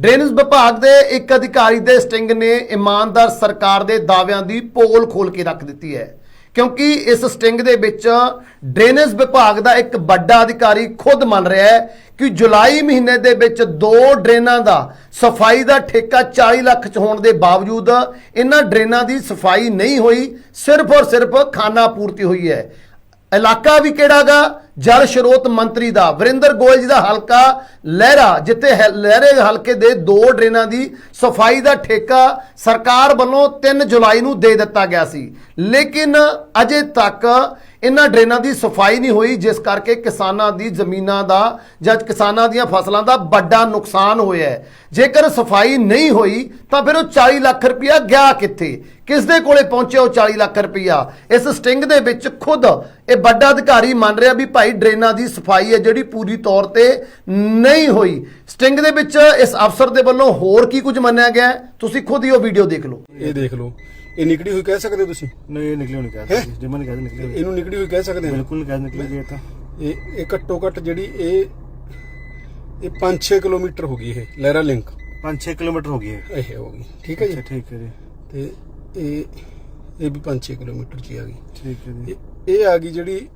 Drainage ਵਿਭਾਗ ਦੇ ਇੱਕ ਅਧਿਕਾਰੀ ਦੇ ਸਟਿੰਗ ਨੇ ਇਮਾਨਦਾਰ ਸਰਕਾਰ ਦੇ ਦਾਅਵਿਆਂ ਦੀ ਪੋਲ ਖੋਲ ਕੇ ਰੱਖ ਦਿੱਤੀ ਹੈ। ਕਿਉਂਕਿ ਇਸ ਸਟਿੰਗ ਦੇ ਵਿੱਚ ਡਰੇਨੇਜ ਵਿਭਾਗ ਦਾ ਇੱਕ ਵੱਡਾ ਅਧਿਕਾਰੀ ਖੁਦ ਮੰਨ ਰਿਹਾ ਹੈ ਕਿ ਜੁਲਾਈ ਮਹੀਨੇ ਦੇ ਵਿੱਚ ਦੋ ਡਰੇਨਾਂ ਦਾ ਸਫ਼ਾਈ ਦਾ ਠੇਕਾ 40 ਲੱਖ ਚ ਹੋਣ ਦੇ ਬਾਵਜੂਦ ਇਹਨਾਂ ਡਰੇਨਾਂ ਦੀ ਸਫ਼ਾਈ ਨਹੀਂ ਹੋਈ, ਸਿਰਫ ਔਰ ਸਿਰਫ ਖਾਨਾ ਪੂਰਤੀ ਹੋਈ ਹੈ। ਇਲਾਕਾ ਵੀ ਕਿਹੜਾਗਾ? ਜਲ ਸਰੋਤ ਮੰਤਰੀ ਦਾ, ਵਰਿੰਦਰ ਗੋਇਲ ਜੀ ਦਾ ਹਲਕਾ ਲਹਿਰਾ, ਜਿੱਥੇ ਹੈ- ਲਹਿਰੇ ਹਲਕੇ ਦੇ ਦੋ ਡਰੇਨਾਂ ਦੀ ਸਫ਼ਾਈ ਦਾ ਠੇਕਾ ਸਰਕਾਰ ਵੱਲੋਂ 3 ਜੁਲਾਈ ਨੂੰ ਦੇ ਦਿੱਤਾ ਗਿਆ ਸੀ। ਲੇਕਿਨ ਅਜੇ ਤੱਕ ਇਹਨਾਂ ਡਰੇਨਾਂ ਦੀ ਸਫ਼ਾਈ ਨਹੀਂ ਹੋਈ, ਜਿਸ ਕਰਕੇ ਕਿਸਾਨਾਂ ਦੀ ਜ਼ਮੀਨਾਂ ਦਾ ਜਾਂ ਕਿਸਾਨਾਂ ਦੀਆਂ ਫਸਲਾਂ ਦਾ ਵੱਡਾ ਨੁਕਸਾਨ ਹੋਇਆ ਹੈ। ਜੇਕਰ ਸਫ਼ਾਈ ਨਹੀਂ ਹੋਈ, ਤਾਂ ਫਿਰ ਉਹ 40 ਲੱਖ ਰੁਪਇਆ ਗਿਆ ਕਿੱਥੇ? ਕਿਸ ਦੇ ਕੋਲੇ ਪਹੁੰਚਿਆ ਉਹ 40 ਲੱਖ ਰੁਪਇਆ? ਇਸ ਸਟਿੰਗ ਦੇ ਵਿੱਚ ਖੁਦ ਇਹ ਵੱਡਾ ਅਧਿਕਾਰੀ ਮੰਨ ਰਿਹਾ ਵੀ ਭਾਈ ਡਰੇਨਾਂ ਦੀ ਸਫ਼ਾਈ ਹੈ ਜਿਹੜੀ ਪੂਰੀ ਤੌਰ ਤੇ ਨਹੀਂ ਹੋਈ। ਸਟਿੰਗ ਦੇ ਵਿੱਚ ਇਸ ਅਫਸਰ ਦੇ ਵੱਲੋਂ ਹੋਰ ਕੀ ਕੁਝ ਮੰਨਿਆ ਗਿਆ ਹੈ? ਤੁਸੀਂ ਖੁਦ ਹੀ ਉਹ ਵੀਡੀਓ ਦੇਖ ਲਓ। ਇਹ ਦੇਖ ਲਓ। ਇਹ ਨਿਕੜੀ ਹੋਈ ਕਹਿ ਸਕਦੇ ਹੋ ਤੁਸੀਂ? ਨਹੀਂ ਇਹ ਨਿਕਲੀ ਹੋਣੀ ਕਹਿ? ਸਕਦੇ। ਜਿਮਨ ਕਹਿ ਨਿਕਲੀ ਹੋਈ ਇਹਨੂੰ ਨਿਕੜੀ ਹੋਈ ਕਹਿ ਸਕਦੇ ਹੋ? ਬਿਲਕੁਲ ਕਹਿ ਨਿਕਲੀ ਇਹ ਤਾਂ ਇਹ ਇਹ ਘੱਟੋ ਘੱਟ ਜਿਹੜੀ ਇਹ ਇਹ 5-6 ਕਿਲੋਮੀਟਰ ਹੋ ਗਈ ਇਹ ਲਹਿਰਾ ਲਿੰਕ। 5-6 ਕਿਲੋਮੀਟਰ ਹੋ ਗਈ ਹੈ ਇਹ ਹੋ ਗਈ। ਠੀਕ ਹੈ ਅੱਛਾ ਜੀ ਠੀਕ ਹੈ ਜੀ। ਤੇ ਇਹ ਇਹ ਵੀ 5-6 ਕਿਲੋਮੀਟਰ ਚ ਹੀ ਆ ਗਈ। ਠੀਕ ਹੈ ਜੀ। ਇਹ- ਇਹ ਆ ਗਈ ਜਿਹੜੀ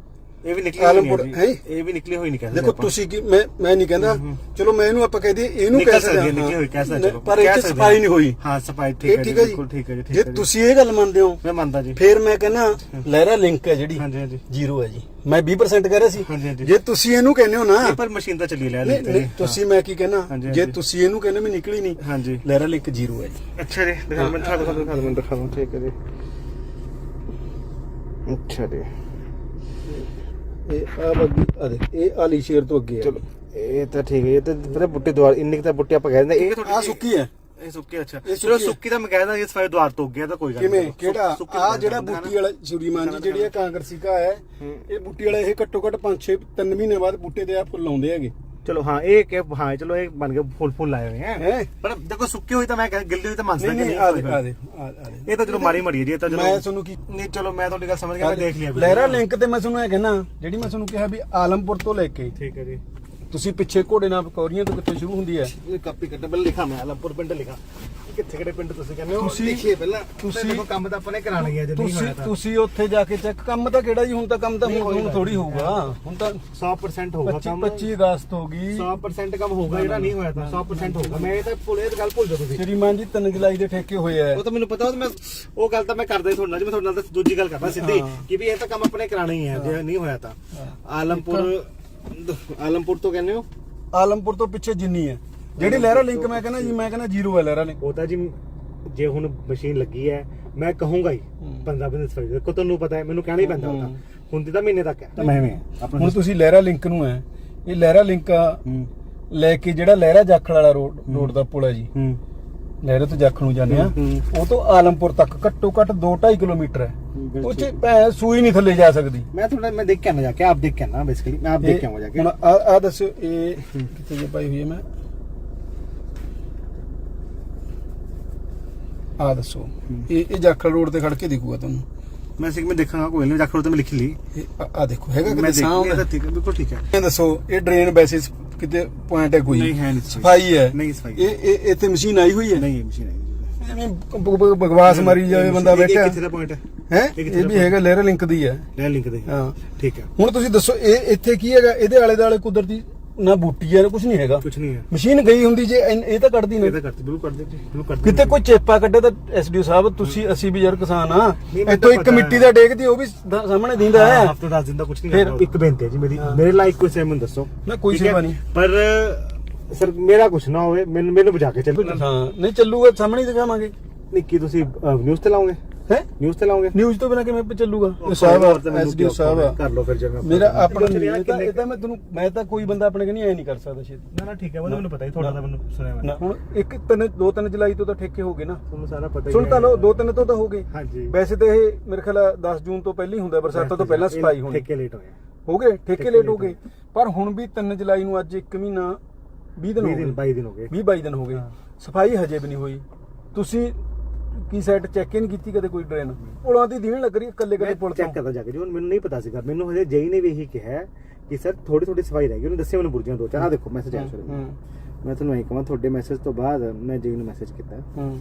ਇਹ ਵੀ ਨਿਕਲੀ ਹੋਈ ਆਲਮਪੁਰ, ਨਹੀਂ ਹੈਂ? ਹੈ ਜੀ। ਇਹ ਵੀ ਨਿਕਲੀ ਹੋਈ ਨਹੀਂ ਕਹਿੰਦੇ ਦੇਖੋ ਤੁਸੀਂ ਕੀ ਮੈਂ ਮੈਂ ਨਹੀਂ ਕਹਿੰਦਾ ਚਲੋ ਮੈਂ ਇਹਨੂੰ ਆਪਾਂ ਕਹਿ ਦਈਏ ਇਹਨੂੰ ਨਿਕਲ ਕਹਿ ਸਕਦੀ ਹੈ, ਨਿਕਲੀ ਹੋਈ ਕਹਿ ਸਕਦੇ ਚਲੋ। ਪਰ ਕਹਿ ਇਹ ਸਕਦੇ ਸਫ਼ਾਈ ਨਹੀਂ ਹੋਈ ਹਾਂ ਸਫ਼ਾਈ ਠੀਕ ਇਹ ਹੈ ਠੀਕ ਹੈ ਜੀ ਬਿਲਕੁਲ ਠੀਕ ਹੈ ਜੀ ਜੇ ਠੀਕ ਹੈ ਜੀ ਤੁਸੀਂ ਇਹ ਗੱਲ ਮੰਨਦੇ ਹੋ ਮੈਂ ਮੰਨਦਾ ਜੀ ਫਿਰ ਮੈਂ ਕਹਿੰਦਾ ਲਹਿਰਾ ਲਿੰਕ ਹੈ ਜਿਹੜੀ ਹਾਂਜੀ ਹਾਂਜੀ ਜ਼ੀਰੋ ਹੈ ਜੀ ਮੈਂ 20% ਕਹਿ ਰਿਹਾ ਸੀ ਹਾਂਜੀ, ਹਾਂਜੀ। ਜੇ ਤੁਸੀਂ ਇਹਨੂੰ ਕਹਿੰਦੇ ਹੋ ਨਾ ਇਹ ਪਰ ਮਸ਼ੀਨ ਤਾਂ ਚੱਲੀ ਲੈ ਨਹੀਂ ਨਹੀਂ ਤੁਸੀਂ ਮੈਂ ਕੀ ਕਹਿਣਾ ਹਾਂਜੀ, ਜੇ ਹਾਂਜੀ। ਤੁਸੀਂ ਇਹਨੂੰ ਕਹਿੰਦੇ ਵੀ ਨਿਕਲੀ ਨਹੀਂ ਹਾਂਜੀ ਲਹਿਰਾ ਲਿੰਕ ਜ਼ੀਰੋ ਹੈ ਜੀ ਅੱਛਾ ਜੀ ਦਿਖਾ ਮੈਂ ਦਿਖਾ ਦਿਖਾ ਦਿਖਾ ਮੈਂ ਦਿਖਾ ਦੂੰ ਠੀਕ ਹੈ ਜੀ ਅੱਛਾ ਜੀ ਇਹ ਆ ਬੱਗੀ ਆ ਦੇਖ ਇਹ ਆਲੀ ਸ਼ੇਰ ਤੋਂ ਅੱਗੇ ਹੈ ਚਲੋ। ਇਹ ਤਾਂ ਠੀਕ ਹੈ ਇਹ ਤਾਂ ਪਤਾ ਬੁੱਟੇ ਦੁਆਰ ਇੰਨੀ ਕੁ ਤਾਂ ਬੁੱਟੇ ਆਪਾਂ ਕਹਿ ਦਿੰਦੇ ਇਹ ਆ ਸੁੱਕੀ ਹੈ। ਇਹ ਸੁੱਕੀ ਅੱਛਾ। ਚਲੋ ਸੁੱਕੀ ਤਾਂ ਮੈਂ ਕਹਿ ਦਿੰਦਾ ਇਸ ਫਾਇਰ ਦੁਆਰ ਤੋਂ ਗਿਆ ਤਾਂ ਕੋਈ ਗੱਲ ਕਿਵੇਂ? ਨਹੀਂ। ਕਿਹੜਾ? ਸੁੱਕੀ ਆ ਜਿਹੜਾ। ਬੂਟੀ ਵਾਲਾ ਸ਼ੁਰੀਮਾਨ ਜੀ ਜਿਹੜੀ ਇਹ ਕਾਂਗਰਸੀ ਕਾ ਹੈ ਇਹ ਬੂਟੀ ਵਾਲਾ ਇਹ ਘੱਟੋ ਘੱਟ 5 6 3 ਮਹੀਨੇ ਬਾਅਦ ਬੂਟੇ ਤੇ ਆ ਫੁੱਲ ਆਉਂਦੇ ਹੈਗੇ। ਚਲੋ ਹਾਂ ਇਹ ਕਿ ਹਾਂ ਚਲੋ ਇਹ ਬਣ ਗਏ ਫੁੱਲ ਫੁੱਲ ਆਏ ਹੋਏ ਹੈ ਹੈ? ਪਰ ਦੇਖੋ ਸੁੱਕੀ ਹੋਈ ਤਾਂ ਮੈਂ ਕਹਿ ਗਿੱਲੀ ਹੋਈ ਤਾਂ ਮੰਨ ਨਹੀਂ ਸਕਦਾ ਨਹੀਂ ਕਿ ਆ ਨਹੀਂ ਦੇ ਹੋਈ। ਆ ਦੇ ਆ ਆ ਦੇ। ਇਹ ਤਾਂ ਚਲੋ ਮਾਰੀ ਮੜੀ ਹੈ ਜੀ ਇਹ ਤਾਂ ਚਲੋ ਮੈਂ ਤੁਹਾਨੂੰ ਕੀ ਨਹੀਂ ਚਲੋ ਮੈਂ ਤੁਹਾਡੀ ਗੱਲ ਸਮਝ ਗਿਆ ਮੈਂ ਦੇਖ ਲਿਆ ਲਹਿਰਾ ਲਿੰਕ ਤੇ ਮੈਂ ਤੁਹਾਨੂੰ ਇਹ ਕਹਿਣਾ ਜਿਹੜੀ ਮੈਂ ਤੁਹਾਨੂੰ ਕਿਹਾ ਵੀ ਆਲਮਪੁਰ ਤੋਂ ਲੈ ਕੇ ਠੀਕ ਹੈ ਜੀ। ਤੁਸੀਂ ਪਿੱਛੇ ਘੋੜੇ ਨਾਲ ਪਕੌੜੀਆਂ ਤੋਂ ਕਿੱਥੋਂ ਸ਼ੁਰੂ ਹੁੰਦੀ ਹੈ? ਇਹ ਕਾਪੀ ਕੱਟ ਪਹਿਲਾਂ ਲਿਖਾ ਮੈਂ ਆਲਮਪੁਰ ਪਿੰਡ ਲਿਖਾ। ਕਿੱਥੇ ਕਿਹੜੇ ਪਿੰਡ ਤੁਸੀਂ ਕਹਿੰਦੇ ਹੋ? ਤੁਸੀਂ- ਲਿਖੀਏ ਪਹਿਲਾਂ। ਤੁਸੀਂ- ਤੁਸੀਂ ਦੇਖੋ ਕੰਮ ਤਾਂ ਆਪਾਂ ਨੇ ਕਰਾਣਾ ਹੀ ਹੈ ਜੇ ਨਹੀਂ ਤੁਸੀਂ ਹੋਇਆ ਤਾਂ। ਤੁਸੀਂ ਉੱਥੇ ਜਾ ਕੇ ਚੈੱਕ ਕੰਮ ਤਾਂ ਕਿਹੜਾ ਜੀ ਹੁਣ ਤਾਂ ਕੰਮ ਤਾਂ ਨਹੀਂ ਹੁਣ ਹੋਏਗਾ। ਥੋੜੀ ਹੋਊਗਾ। ਹੁਣ ਤਾਂ 100% ਹੋਊਗਾ 25 ਕੰਮ। 25 ਅਗਸਤ ਹੋ ਗਈ। 100% ਕੰਮ ਹੋਊਗਾ ਜਿਹੜਾ ਨਹੀਂ ਹੋਇਆ ਤਾਂ 100% ਹੋਊਗਾ। ਮੈਂ ਇਹ ਤਾਂ ਭੁੱਲੇ ਇਹ ਗੱਲ ਭੁੱਲ ਜਾਓ ਤੁਸੀਂ। ਸ਼੍ਰੀਮਾਨ ਜੀ 3 ਜੁਲਾਈ ਦੇ ਠੇਕੇ ਹੋਏ ਆ। ਉਹ ਤਾਂ ਮੈਨੂੰ ਪਤਾ ਉਹ ਤਾਂ ਮੈਂ ਉਹ ਗੱਲ ਤਾਂ ਮੈਂ ਕਰਦਾ ਹੀ ਤੁਹਾਡੇ ਨਾਲ ਜੀ ਮੈਂ ਤੁਹਾਡੇ ਨਾਲ ਤਾਂ ਦੂਜੀ ਗੱਲ ਕਰਦਾ ਸਿੱਧੀ ਹਾਂ। ਕਿ ਵੀ ਇਹ ਤਾਂ ਕੰਮ ਆਪਣੇ ਕਰਾਣਾ ਹੀ ਹੈ ਜੇ ਨਹੀਂ ਹੋਇਆ ਤਾਂ। ਆਲਮਪੁਰ ਆਲਮਪੁਰ ਤੋਂ ਕਹਿੰਦੇ ਹੋ? ਆਲਮਪੁਰ ਤੋਂ ਪਿੱਛੇ ਜਿੰਨੀ ਹੈ। ਜਿਹੜੀ ਲਹਿਰਾ ਲਿੰਕ ਮੈਂ ਕਹਿੰਦਾ ਜੀ ਮੈਂ ਕਹਿੰਦਾ ਜ਼ੀਰੋ ਹੈ ਲਹਿਰਾ ਲਿੰਕ ਉਹ ਤਾਂ ਜੀ ਜੇ ਹੁਣ ਮਸ਼ੀਨ ਲੱਗੀ ਹੈ ਮੈਂ ਕਹੂੰਗਾ ਹੀ। 15 ਦਿਨ ਸਫ਼ਾਈ ਦੇਖੋ ਤੁਹਾਨੂੰ ਪਤਾ ਹੈ ਮੈਨੂੰ ਕਹਿਣਾ ਹੀ ਪੈਂਦਾ। ਹੁੰਦੀ ਤਾਂ। ਮਹੀਨੇ ਤੱਕ ਹੈ। ਤਾਂ ਮੈਂ ਐਵੇਂ ਹੁਣ ਤੁਸੀਂ ਲਹਿਰਾ ਲਿੰਕ ਨੂੰ ਹੈ ਇਹ ਲਹਿਰਾ ਲਿੰਕ ਲੈ ਕੇ ਜਿਹੜਾ ਲਹਿਰਾ ਜਾਖਲ ਵਾਲਾ ਰੋਡ ਰੋਡ ਦਾ ਪੁਲ ਹੈ ਜੀ। ਲਹਿਰੇ ਤੋਂ ਜਾਖਲ ਨੂੰ ਜਾਂਦੇ ਆ। ਉਹ ਤੋਂ ਆਲਮਪੁਰ ਤੱਕ ਘੱਟੋ ਘੱਟ 2.5 ਕਿਲੋਮੀਟਰ ਹੈ। ਚ ਭੈਣ ਸੂਈ ਨਹੀਂ ਥੱਲੇ ਜਾ ਸਕਦੀ। ਮੈਂ ਥੋੜਾ ਮੈਂ ਦੇਖ ਕੇ ਆਣਾ ਜਾ ਕੇ ਆਪ ਦੇਖ ਕੇ ਆਣਾ ਬੇਸਿਕਲੀ ਮੈਂ ਆਪ ਦੇਖ ਕੇ ਆਵਾਂ ਜਾ ਕੇ। ਹੁਣ ਆ ਆ ਦੱਸੋ ਇਹ ਕਿੱਥੇ ਜੇ ਪਾਈ ਹੋਈ ਹੈ ਮੈਂ? ਆ ਦੱਸੋ। ਇਹ ਇਹ ਜਾਖਲ ਰੋਡ ਤੇ ਖੜ ਕੇ ਦਿਖੂਗਾ ਤੁਹਾਨੂੰ। ਮੈਂ ਸਿੱਖ ਮੈਂ ਦੇਖਾਂਗਾ ਕੋਈ ਨਹੀਂ ਜਾ ਕੇ ਉਹ ਤਾਂ ਮੈਂ ਲਿਖ ਲਈ। ਇਹ ਆ- ਆ ਦੇਖੋ ਹੈਗਾ ਮੈਂ ਕਿਤੇ ਸਾਹ ਠੀਕ ਹੈ ਬਿਲਕੁਲ ਠੀਕ ਹੈ। ਇਹ ਦੱਸੋ ਇਹ ਡਰੇਨ ਵੈਸੇ ਸ- ਕਿਤੇ ਪੁਆਇੰਟ ਹੈ ਕੋਈ? ਨਹੀਂ, ਹੈ ਨਹੀਂ ਸਫ਼ਾਈ। ਸਫ਼ਾਈ ਹੈ? ਨਹੀਂ ਸਫ਼ਾਈ। ਇਹ ਇਹ ਇੱਥੇ ਮਸ਼ੀਨ ਆਈ ਹੋਈ ਹੈ? ਨਹੀਂ ਇਹ ਮਸ਼ੀਨ ਹੈ। ਐਵੇਂ ਬ- ਬ- ਬਕਵਾਸ ਮਾਰੀ ਜਾਵੇ ਬੰਦਾ ਬੈਠਾ। ਕਿੱਥੇ ਦਾ ਪੁਆਇੰਟ ਹੈ? ਹੈ? ਇਹ ਕਿੱਥੇ ਇਹ ਵੀ ਦਾ ਹੈਗਾ ਲਹਿਰਾ ਲਿੰਕ ਦੀ ਹੈ। ਲੈ ਲਿੰਕ ਦੇ। ਹਾਂ। ਠੀਕ ਹੈ। ਹੁਣ ਤੁਸੀਂ ਦੱਸੋ ਇਹ ਇੱਥੇ ਕੀ ਹੈਗਾ? ਇਹਦੇ ਆਲੇ ਦੁਆਲੇ ਕੁਦਰਤੀ ਨਾ ਬੂਟੀ ਹੈ ਕੁਝ ਨਹੀਂ ਹੈਗਾ। ਕੁਝ ਨਹੀਂ ਹੈ। ਮਸ਼ੀਨ ਗਈ ਹੁੰਦੀ ਜੇ ਇਨ- ਇਹ ਤਾਂ ਕੱਢਦੀ ਇਹ ਤਾਂ ਕਰਤੀ ਬਿਲਕੁਲ ਕਰ ਦਿੱਤੀ ਕਿਤੇ ਕੋਈ ਚੇਪਾ ਕੱਢੇ ਤਾਂ ਐਸਡੀਓ ਸਾਹਿਬ ਤੁਸੀਂ ਅਸੀਂ ਵੀ ਯਾਰ ਕਿਸਾਨ ਆ। ਮੈਨੂੰ ਇੱਥੋਂ ਇੱਕ ਪਤਾ ਮਿੱਟੀ ਹੈ। ਦਾ ਡੇਗਦੀ ਉਹ ਵੀ ਦ- ਸਾਹਮਣੇ ਦਿੰਦਾ ਹੈ ਹਫ਼ਤੇ 10 ਦਿਨ ਦਾ ਕੁਝ ਨਹੀਂ ਫਿਰ- ਕਰਨਾ ਇੱਕ ਬੇਨਤੀ ਹੈ ਜੀ ਮੇਰੀ ਮੇਰੇ ਲਾਇਕ ਕੋਈ ਸੇਮ ਮੈਨੂੰ ਦੱਸੋ। ਨਾ, ਕੋਈ ਠੀਕ ਹੈ? ਸੇਵਾ ਨਹੀਂ। ਪਰ ਸਰ ਮੇਰਾ ਕੁਝ ਨਾ ਹੋਵੇ ਮੈਨੂੰ ਮੈਨੂੰ ਬਚਾ ਕੇ ਚੱਲੋ। ਹਾਂ ਨਹੀਂ ਚੱਲੂਗਾ ਸਾਹਮਣੇ ਹੀ ਦਿਖਾਵਾਂਗੇ। ਨਹੀਂ ਕੀ ਤੁਸੀਂ ਨਿਊਜ਼ ਤੇ ਲਾਓਗੇ? ਹੈ? ਨਿਊਜ਼ ਤੇ ਲਾਓਗੇ ਨਿਊਜ਼ ਤੋਂ ਬਿਨਾ ਕਿਵੇਂ ਚੱਲੂਗਾ? ਸਾਹਿਬ ਤਾਂ ਮੈਨੂੰ ਐਸਡੀਓ ਸਾਹਿਬ ਆ। ਕਰ ਲਓ ਫਿਰ ਜੇ ਮੈਂ ਮੇਰਾ ਆਪਣਾ ਇਹ ਤਾਂ ਇਹ ਤਾਂ ਮੈਂ ਤੁਹਾਨੂੰ ਮੈਂ ਤਾਂ ਕੋਈ ਬੰਦਾ ਆਪਣੇ ਕਨੀ ਐ ਨਹੀਂ ਕਰ ਸਕਦਾ ਸ਼ੇਤ ਨਾ ਨਾ ਠੀਕ ਹੈ ਮੈਨੂੰ ਪਤਾ ਹੀ ਥੋੜਾ ਤਾਂ ਮੈਨੂੰ ਸੁਣਿਆ ਮੈਂ ਨਾ। ਹੁਣ ਇੱਕ ਤਿੰਨ ਦੋ ਤਿੰਨ ਜੁਲਾਈ ਤੋਂ ਤਾਂ ਠੇਕੇ ਹੋ ਗਏ ਨਾ। ਤੁਹਾਨੂੰ ਸਾਰਾ ਪਤਾ ਹੀ ਸੁਣ ਤਾਂ ਲਓ ਦੋ ਤਿੰਨ ਤੋਂ ਤਾਂ ਹੋ ਗਏ। ਹਾਂਜੀ। ਵੈਸੇ ਤਾਂ ਇਹ ਮੇਰੇ ਖਿਆਲ ਆ 10 ਜੂਨ ਤੋਂ ਪਹਿਲਾਂ ਹੀ ਹੁੰਦਾ ਬਰਸਾਤਾਂ ਤੋਂ ਪਹਿਲਾਂ ਸਫ਼ਾਈ ਹੋਣੀ। ਠੇਕੇ ਲੇਟ ਹੋਇਆ ਹੋ ਗਏ ਠੇਕੇ ਲੇਟ ਹੋ ਗਏ। ਪਰ ਹੁਣ ਵੀ 3 ਜੁਲਾਈ ਨੂੰ ਅੱਜ 1 ਮਹੀਨਾ 20 ਦਿਨ 20 ਹੋ ਦਿਨ ਗਏ। 22 ਦਿਨ ਹੋ ਗਏ। 20 22 ਦਿਨ ਹੋ ਗਏ। ਸਫ਼ਾਈ ਹਜੇ ਵੀ ਨਹੀਂ ਹੋਈ। ਤੁਸੀਂ ਕੀ ਸਾਈਟ ਚੈੱਕ ਇਨ ਕੀਤੀ ਕਦੇ ਕੋਈ ਡਰੇਨ ਪੁਲਾਂ ਦੀ ਦੀਣ ਲੱਗ ਰਹੀ ਇਕੱਲੇ ਇਕੱਲੇ ਪੁਲ ਚੈੱਕ ਕਰਦਾ ਜਾ ਕੇ ਜੀ ਹੁਣ ਮੈਨੂੰ ਨਹੀਂ ਪਤਾ ਸੀਗਾ। ਮੈਨੂੰ ਹਜੇ ਜੇਈ ਨੇ ਵੀ ਇਹੀ ਕਿਹਾ ਹੈ ਕਿ ਸਰ ਥੋੜੀ ਥੋੜੀ ਸਫ਼ਾਈ ਰਹਿ ਗਈ। ਉਹਨੇ ਦੱਸਿਆ ਮੈਨੂੰ ਬੁਰਜੀਆਂ ਦੋ ਚਾਰ। ਦੇਖੋ ਮੈਸੇਜ ਆਇਆ ਸਰ ਹੂੰ। ਮੈਂ ਤੁਹਾਨੂੰ ਇਹ ਕਹਾਂ ਤੁਹਾਡੇ ਮੈਸੇਜ ਤੋਂ ਬਾਅਦ ਮੈਂ ਜੀ ਨੂੰ ਮੈਸੇਜ ਕੀਤਾ। ਹੂੰ।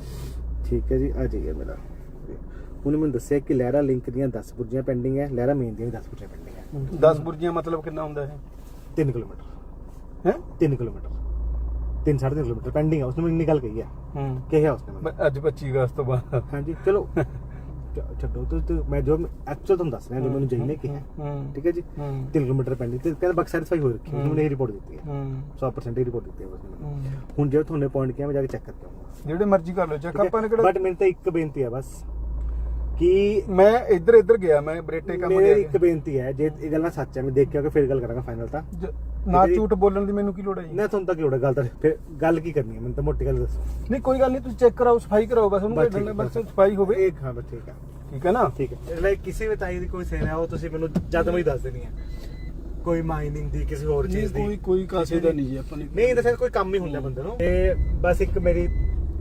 ਠੀਕ ਹੈ ਜੀ ਆ ਜਾਈਏ ਮੇਰਾ। ਉਹਨੇ ਮੈਨੂੰ ਦੱਸਿਆ ਕਿ ਲਹਿਰਾ ਲਿੰਕ ਦੀਆਂ 10 ਬੁਰਜੀਆਂ ਪੈਂਡਿੰਗ ਹੈ ਲਹਿਰਾ ਮੇਨ ਦੀਆਂ ਵੀ 10 ਬੁਰਜੀਆਂ ਪੈਂਡਿੰਗ ਹੈ। 10 ਬੁਰਜੀਆਂ ਮਤਲਬ ਕਿੰਨਾ ਹੁੰਦਾ ਹੈ 3 ਕਿਲੋਮੀਟਰ। ਹੈ? 3 ਕਿਲੋਮੀਟਰ। 3 3.5 ਕਿਲੋਮੀਟਰ ਪੈਂਡਿੰਗ ਹੈ ਉਸਨੇ ਮੈਨੂੰ ਗੱਲ ਕਹੀ ਹੈ ਹੂੰ। ਕਿਹਾ ਉਸਨੇ ਮੈਨੂੰ। ਅੱਜ 25 ਅਗਸਤ ਤੋਂ ਬਾਅਦ। ਹਾਂਜੀ ਚਲੋ। ਚ- ਛੱਡੋ ਤੁਸੀਂ ਤੁਸੀਂ- ਮੈਂ ਜੋ ਐਕਚੁਅਲ ਤੁਹਾਨੂੰ ਦੱਸ ਰਿਹਾ ਜੋ ਮੈਨੂੰ ਜਈ ਨੇ ਕਿਹਾ। ਹੂੰ ਠੀਕ ਹੈ ਜੀ? ਹੂੰ। 3 ਕਿਲੋਮੀਟਰ ਪੈਂਡਿੰਗ ਤੇ ਕਹਿੰਦਾ ਬਕ ਸੈਟੀਸਫਾਈ ਹੋ ਰੱਖੀ ਹੈ ਮੈਨੂੰ ਇਹ ਰਿਪੋਰਟ ਦਿੱਤੀ ਹੈ। ਹੂੰ। 100% ਹੀ ਰਿਪੋਰਟ ਦਿੱਤੀ ਹੈ ਉਸਨੇ ਮੈਨੂੰ। ਹੂੰ। ਹੁਣ ਜੇ ਤੁਹਾਨੂੰ ਪੁਆਇੰਟ ਕਿਹਾ ਮੈਂ ਜਾ ਕੇ ਚੈੱਕ ਕਰਕੇ ਆਉਂਗਾ। ਜਿਹੜੇ ਮਰਜ਼ੀ ਕਰ ਲਓ ਚੈੱਕ ਆਪਾਂ ਨੇ ਬਟ ਕਿਹੜਾ ਮੈਨੂੰ ਤਾਂ ਇੱਕ ਬੇਨਤੀ ਹੈ ਬਸ ਕਿ ਮੈਂ ਇੱਧਰ ਇੱਧਰ ਗਿਆ ਮੈਂ ਬਰੇਟੇ ਕੰਮ ਮੇਰੀ ਗਿਆ ਇੱਕ ਬੇਨਤੀ ਹੈ ਜੇ ਇਹ ਗੱਲਾਂ ਸੱਚ ਹੈ ਮੈਂ ਦੇਖ ਕੇ ਆ ਕੇ ਫਿਰ ਗੱਲ ਕਰਾਂਗਾ ਫਾਈਨਲ ਤਾਂ। ਜ- ਨਾ ਝੂਠ ਬੋਲਣ ਦੀ ਮੈਨੂੰ ਕੀ ਲੋੜ ਹੈ ਜੀ? ਨਾ ਤੁਹਾਨੂੰ ਤਾਂ ਕਿਉੜਾ ਗੱਲ ਤਾਂ ਫਿਰ ਗੱਲ ਕੀ ਕਰਨੀ ਹੈ? ਮੈਨੂੰ ਤਾਂ ਮੋਟੀ ਗੱਲ ਦੱਸੋ। ਨਹੀਂ ਕੋਈ ਗੱਲ ਨਹੀਂ ਤੁਸੀਂ ਚੈੱਕ ਕਰਾਓ ਸਫ਼ਾਈ ਕਰਾਓ ਬਸ ਉਹਨੂੰ ਬਸ ਠੀਕ, ਬਸ ਬਸ। ਸਫ਼ਾਈ ਹੋਵੇ। ਇੱਕ ਹਾਂ ਬਸ ਠੀਕ ਹੈ। ਠੀਕ ਹੈ ਨਾ? ਠੀਕ ਹੈ। ਲਾਈਕ ਕਿਸੇ ਵੀ ਤਾਈ ਦੀ ਕੋਈ ਸੇਲ ਹੈ ਉਹ ਤੁਸੀਂ ਮੈਨੂੰ ਜਦ ਮੈਂ ਦੱਸ ਦੇਣੀ ਹੈ। ਕੋਈ ਮਾਈਨਿੰਗ ਦੀ ਕਿਸੇ ਹੋਰ ਨਹੀਂ, ਚੀਜ਼ ਦੀ। ਕੋਈ ਕੋਈ ਕਾਸੇ ਦਾ ਨਹੀਂ ਜੀ ਆਪਾਂ ਨੇ ਨਹੀਂ ਦੱਸਿਆ ਕੋਈ ਕੰਮ ਹੀ ਹੁੰਦਾ ਬੰਦੇ ਨੂੰ। ਤੇ ਬਸ ਇੱਕ ਮੇਰੀ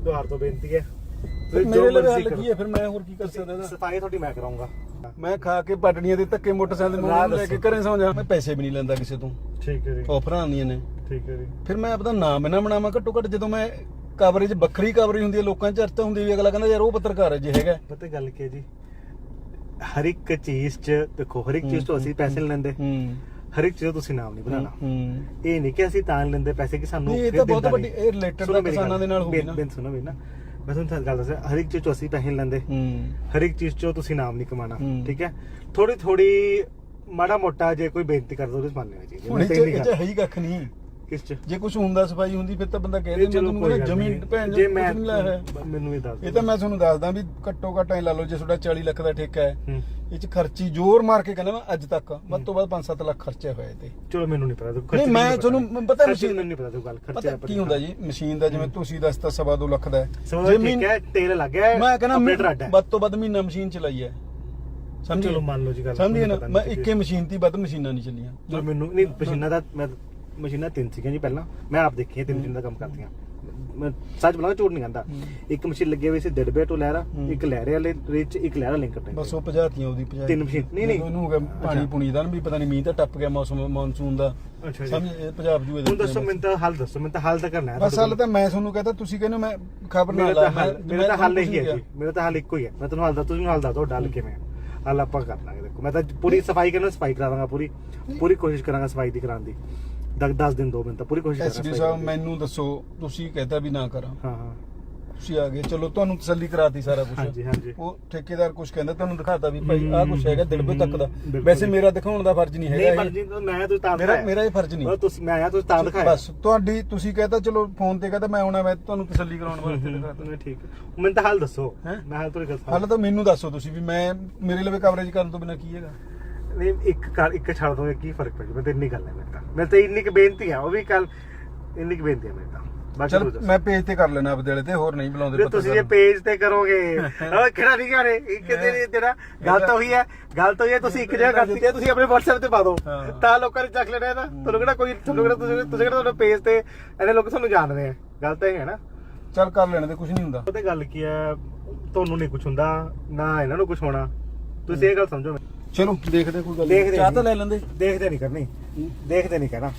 ਦੁਆਰ ਤੋਂ ਬੇਨਤੀ ਹੈ। ਜੋ ਮੇਰੇ ਲਈ ਕਰੋ। ਕੀ ਹੈ ਫਿਰ ਮੈਂ ਹੋਰ ਕੀ ਕਰ ਸਕਦਾ ਇਹਦਾ? ਸਫ਼ਾਈ ਤੁਹਾਡੀ ਮੈਂ ਕਰਾਉਂਗਾ। ਮੈਂ ਖਾ ਕੇ ਪਟੜੀਆਂ ਦੇ ਧੱਕੇ ਮੋਟਰਸਾਈਕਲ ਦੇ ਰਾਹ ਮੂੰਹ ਲੈ ਕੇ ਦੱਸੋ। ਘਰੇ ਸੌਂ ਜਾ। ਮੈਂ ਪੈਸੇ ਵੀ ਨਹੀਂ ਲੈਂਦਾ ਕਿਸੇ ਤੋਂ। ਠੀਕ ਹੈ ਜੀ। ਆਫਰਾਂ ਆਉਂਦੀਆਂ ਨੇ। ਠੀਕ ਹੈ ਜੀ। ਫਿਰ ਮੈਂ ਆਪਦਾ ਨਾਮ ਇਹਨਾਂ ਬਣਾਵਾਂ ਘੱਟੋ ਘੱਟ ਜਦੋਂ ਮੈਂ ਕਵਰੇਜ ਵੱਖਰੀ ਕਵਰੇਜ ਹੁੰਦੀ ਹੈ ਲੋਕਾਂ 'ਚ ਚਰਚਾ ਹੁੰਦੀ ਵੀ ਅਗਲਾ ਕਹਿੰਦਾ ਯਾਰ ਉਹ ਪੱਤਰਕਾਰ ਹੈ ਜੇ ਹੈਗਾ। ਪਤਾ ਗੱਲ ਕੀ ਹੈ ਜੀ? ਹਰ ਇੱਕ ਚੀਜ਼ 'ਚ ਦੇਖੋ ਹਰ ਇੱਕ ਚੀਜ਼ ਤੋਂ ਅਸੀਂ ਪੈਸੇ ਲੈਂਦੇ। ਹੂੰ। ਹਰ ਇੱਕ ਚੀਜ਼ ਤੁਸੀਂ ਨਾਮ ਨਹੀਂ ਬਣਾਉਣਾ। ਹੂੰ ਇਹ ਨਹੀਂ ਕਿ ਅਸੀਂ ਤਾਂ ਲੈਂਦੇ ਪੈਸੇ ਕਿ ਸਾਨੂੰ ਇਹ ਤਾਂ ਬਹੁਤ ਵੱਡੀ-। ਇਹ ਤਾਂ ਮੇਰੀ ਕਿਸਾਨਾਂ ਦੇ ਨਾਲ ਹੋ ਬੇਨ- ਨਾ। ਬੇਨ ਸੁਣੋ ਵੀ ਨਾ। ਮੈਂ ਤੁਹਾਨੂੰ ਤਾਂ ਗੱਲ ਦੱਸਿਆ ਹਰ ਇੱਕ ਚੀਜ਼ 'ਚੋਂ ਅਸੀਂ ਪੈਸੇ ਲੈਂਦੇ। ਹੂੰ। ਹਰ ਇੱਕ ਚੀਜ਼ 'ਚੋਂ ਤੁਸੀਂ ਨਾਮ ਨਹੀਂ ਕਮਾਣਾ ਹੂੰ। ਠੀਕ ਹੈ? ਥੋੜੀ ਥੋੜੀ ਮਾੜਾ ਮੋਟਾ ਜੇ ਕੋਈ ਬੇਨਤੀ ਕਰਦਾ ਉਹਦੇ ਮੰਨ ਲੈਣਾ ਚਾਹੀਦਾ। ਹੁਣ ਮੈਂ ਇਹ ਤਾਂ 'ਚ ਹੈ ਹੀ ਕੱਖ ਨਹੀਂ। ਕਿਸ 'ਚ? ਜੇ ਕੁਝ ਹੁੰਦਾ ਸਫ਼ਾਈ ਹੁੰਦੀ ਫਿਰ ਤਾਂ ਬੰਦਾ ਕਹਿ ਇਹ ਦੇ ਚਲੋ ਮੈਨੂੰ ਕੋਈ ਕਹਿੰਦਾ ਗੱਲ ਜ਼ਮੀਨ ਨਹੀਂ। ਭੈਣ ਜੇ ਜੇ ਮੈਂ ਨਹੀਂ ਲਾਇਆ ਹੈ। ਮੈਨੂੰ ਇਹ ਦੱਸ ਇਹ ਤਾਂ ਮੈਂ ਤੁਹਾਨੂੰ ਦੱਸਦਾ ਵੀ ਘੱਟੋ ਘੱਟ ਐ ਲਾ ਲਓ ਜੇ ਤੁਹਾਡਾ 40 ਲੱਖ ਦਾ ਠੇਕਾ ਹੈ ਹੂੰ। ਇਹ 'ਚ ਖਰਚੀ ਜ਼ੋਰ ਮਾਰ ਕੇ ਕਹਿੰਦਾ ਮੈਂ ਅੱਜ ਤੱਕ। ਵੱਧ ਤੋਂ ਵੱਧ 5-7 ਲੱਖ ਖਰਚਿਆ ਹੋਇਆ ਇਹ ਤੇ ਚਲੋ ਮੈਨੂੰ ਨਹੀਂ ਪਤਾ ਨਹੀਂ, ਮੈਂ ਤੁਹਾਨੂੰ ਪਤਾ। ਮਸ਼ੀਨ ਮੈਨੂੰ ਨਹੀਂ ਪਤਾ ਤੂੰ ਗੱਲ ਖਰਚਾ ਪਤਾ ਕੀ ਹੁੰਦਾ ਜੀ ਮਸ਼ੀਨ ਦਾ ਜਿਵੇਂ ਤੁਸੀਂ ਦੱਸਤਾ ਸਵਾ ਦੋ ਲੱਖ ਦਾ ਹੈ। ਜੇ ਠੀਕ ਮਹੀਨ- ਹੈ ਤੇਲ ਲੱਗ ਗਿਆ ਮੈਂ ਕਹਿੰਦਾ ਵੱਧ ਤੋਂ ਵੱਧ ਮਹੀਨਾ ਮਸ਼ੀਨ ਚਲਾਈ ਹੈ। ਸਮਝੀ? ਚਲੋ ਮੰਨ ਲਓ ਜੀ ਗੱਲ, ਸਮਝੀ ਨਾ? ਮੈਂ। ਇੱਕੇ ਮਸ਼ੀਨ ਤੇ ਵੱਧ ਮਸ਼ੀਨਾਂ ਨਹੀਂ ਚੱਲੀਆਂ। ਜੋ ਮੈਨੂੰ ਨਹੀਂ ਮਸ਼ੀਨਾਂ ਦਾ ਮੈਂ ਮਸ਼ੀਨਾਂ ਤਿੰਨ ਸੀਗੀਆਂ ਜੀ ਪਹਿਲਾਂ। ਮੈਂ ਆਪ ਦੇਖੀਆਂ ਤਿੰਨ ਮਸ਼ੀਨਾਂ ਦਾ ਕੰਮ ਕਰਦੀਆਂ। ਮੈਂ ਸੱਚ ਬੁਲਾਵਾਂ ਝੂਠ ਨਹੀਂ ਕਹਿੰਦਾ। ਇੱਕ ਮਸ਼ੀਨ ਲੱਗੀ ਹੋਈ ਸੀ ਡਿਡਬੇ ਤੋਂ ਲਹਿਰਾ। ਇੱਕ ਲਹਿਰੇ ਵਾਲੇ ਵਿੱਚ ਇੱਕ ਲਹਿਰਾ ਲਿੰਕ ਟੈਂਕ ਬਸ ਉਹ ਭਜਾਤੀਆਂ ਉਹਦੀ ਭਜਾ ਤਿੰਨ ਮਸ਼ੀਨ- ਨਹੀਂ, ਨਹੀਂ। ਉਹਨੂੰ ਹੋ ਗਿਆ ਪਾਣੀ ਪੁਣੀ ਦਾ ਵੀ ਪਤਾ ਨਹੀਂ ਮੀਂਹ ਤਾਂ ਟੱਪ ਗਿਆ ਮੌਸਮ ਮੌਨਸੂਨ ਦਾ। ਸਮਝ ਪੰਜਾਬ ਜੂਏ ਹੁਣ ਦੱਸੋ ਮੈਨੂੰ ਤਾਂ ਹੱਲ ਦੱਸੋ ਮੈਨੂੰ ਤਾਂ ਹੱਲ ਤਾਂ ਕਰਨਾ ਹੈ ਬਸ ਹੱਲ ਤਾਂ ਮੈਂ ਤੁਹਾਨੂੰ ਕਹਤਾ ਤੁਸੀਂ ਕਹਿੰਦੇ ਮੈਂ ਖਬਰ ਨਾ ਮੇਰਾ ਲਾ ਤਾਂ ਹੱਲ ਮੈਂ- ਮੇਰਾ ਤਾਂ ਮੈਂ ਹੱਲ ਕੁਛ ਇਹੀ ਹੈ ਨਹੀਂ ਜੀ। ਮੇਰਾ ਤਾਂ ਹੱਲ ਇੱਕੋ ਹੀ ਹੈ। ਮੈਂ ਤੁਹਾਨੂੰ ਹੱਲ ਦੱਸ ਤੁਸੀਂ ਹੱਲ ਦੱਸ ਡਲ ਕਿਵੇਂ ਹੈ। ਹੱਲ ਆਪਾਂ ਕਰ ਲਾਂਗੇ ਦੇਖੋ। ਮੈਂ ਤਾਂ ਪੂਰੀ ਸਫ਼ਾਈ ਕਰਨਾ ਸਫ਼ਾਈ ਕਰਾ ਦਾਂਗਾ ਪੂਰੀ। ਪੂਰੀ ਕੋਸ਼ਿਸ਼ ਕਰਾਂਗਾ ਸਫ਼ਾਈ ਦੀ ਕਰਾਉਣ ਦੀ। 10 ਦਿਨ ਦੋ ਮਿੰਟ ਤਾਂ ਪੂਰੀ ਕੋਸ਼ਿਸ਼ ਕਰਾਂਗਾ ਸਾਹਿਬ ਮੈਨੂੰ ਦੱਸੋ ਤੁਸੀਂ ਕਹਿੰਦਾ ਵੀ ਨਾ ਕਰਾਂ। ਹਾਂ ਹਾਂ। ਤੁਸੀਂ ਆ ਗਏ। ਚਲੋ ਤੁਹਾਨੂੰ ਤਸੱਲੀ ਕਰਾਤੀ ਸਾਰਾ ਕੁਝ ਹਾਂਜੀ, ਹਾਂਜੀ। ਉਹ ਠੇਕੇਦਾਰ ਕੁਝ ਕਹਿੰਦਾ ਤੁਹਾਨੂੰ ਦਿਖਾਤਾ ਵੀ ਭਾਈ ਆਹ ਕੁਝ ਹੈਗਾ ਦਿਲਬੇ ਤੱਕ ਦਾ। ਬਿਲਕੁਲ। ਵੈਸੇ ਮੇਰਾ ਦਿਖਾਉਣ ਦਾ ਫਰਜ਼ ਨਹੀਂ ਨਹੀਂ ਹੈਗਾ ਇਹ। ਮੈਂ ਤੁਸੀਂ ਤਾਂ ਮੇਰਾ। ਮੇਰਾ ਇਹ ਫਰਜ਼ ਨਹੀਂ। ਤੁਸੀਂ ਮੈਂ ਆਇਆ ਤੁਸੀਂ ਤਾਂ ਦਿਖਾਇਆ। ਬਸ ਤੁਹਾਡੀ ਤੁਸੀਂ ਕਹਿੰਦਾ ਚਲੋ ਫੋਨ ਤੇ ਕਹਿੰਦਾ ਮੈਂ ਆਉਣਾ ਮੈਂ ਤੁਹਾਨੂੰ ਤਸੱਲੀ ਕਰਾਉਣ ਵਾਸਤੇ ਦਿਖਾਤਾ। ਨਹੀਂ ਠੀਕ ਹੈ। ਮੈਨੂੰ ਤਾਂ ਹੱਲ ਦੱਸੋ। ਹੈਂ? ਮੈਂ ਹੱਲ ਤੁਹਾਡੀ ਗੱਲ ਹਾਲੇ ਤਾਂ ਮੈਨੂੰ ਦੱਸੋ ਤੁਸੀਂ ਵੀ ਮੈਂ ਮੇਰੇ ਲਈ ਕਵਰੇਜ ਕਰਨ ਤੋਂ ਬਿਨਾ ਕੀ ਹੈਗਾ? ਨਹੀਂ ਇੱਕ ਕਰ ਇੱਕ ਛੱਡ ਦੋਗੇ ਕੀ ਫ਼ਰਕ ਪੈ ਜੂ ਮੈਂ ਤਾਂ ਇੰਨੀ ਗੱਲ ਹੈ ਮੇਰੇ ਤਾਂ। ਮੈਂ ਤਾਂ ਇੰਨੀ ਕੁ ਬੇਨਤੀ ਆ ਉਹ ਵੀ ਕੱਲ ਇੰਨੀ ਕੁ ਬੇਨਤੀ ਹੈ ਮੇਰੇ ਤਾਂ। ਬਾਕੀ ਚਲ। ਮੈਂ ਪੇਜ ਤੇ ਕਰ ਲੈਣਾ ਆਪਦੇ ਵਾਲੇ ਤੇ ਹੋਰ ਨਹੀਂ ਬੁਲਾਉਂਦੇ ਜੇ ਤੁਸੀਂ ਇਹ ਪੇਜ ਤੇ ਕਰੋਗੇ। ਉਹ ਕਿਹੜਾ ਨਹੀਂ ਕਰੇ ਇੱਕ ਦਿਨ ਜਿਹੜਾ ਗੱਲ ਤਾਂ ਹੋਈ ਹੈ ਗੱਲ ਤਾਂ ਹੋਈ ਹੈ ਤੁਸੀਂ ਇੱਕ ਜਗ੍ਹਾ ਕਰ ਦਿੱਤੀ ਹੈ ਤੁਸੀਂ ਆਪਣੇ WhatsApp ਤੇ ਪਾ ਦਿਓ। ਤਾਂ ਲੋਕਾਂ ਨੇ ਚੱਕ ਲੈਣਾ ਇਹਦਾ ਤੁਹਾਨੂੰ ਕਿਹੜਾ ਕੋਈ ਤੁਹਾਨੂੰ ਕਿਹੜਾ ਤੁਸੀਂ ਤੁਸੀਂ ਕਿਹੜਾ ਤੁਹਾਡੇ ਪੇਜ ਤੇ ਇਹਨੇ ਲੋਕ ਤੁਹਾਨੂੰ ਜਾਣਦੇ ਆ। ਗੱਲ ਤਾਂ ਇਹ ਹੈ ਨਾ। ਚਲ ਕਰ ਲੈਣੇ ਤੇ ਕੁਝ ਨਹੀਂ ਹੁੰਦਾ। ਉਹਤੇ ਗੱਲ ਕੀ ਹੈ ਤੁਹਾਨੂੰ ਨਹੀਂ ਕੁਝ ਹੁੰਦਾ ਨਾ ਇਹਨਾਂ ਨੂੰ ਕੁਝ ਹੋਣਾ। ਤੁਸੀਂ ਇਹ ਗੱਲ ਸਮਝੋ। ਚਲੋ ਦੇਖਦੇ ਕੋਈ ਗੱਲ ਦੇਖਦੇ ਚਾਹ ਤਾਂ ਨਹੀਂ। ਲੈ ਲੈਂਦੇ। ਦੇਖਦੇ ਨਹੀਂ ਕਰਨੀ। ਦੇਖਦੇ ਨਹੀਂ ਕਹਿਣਾ।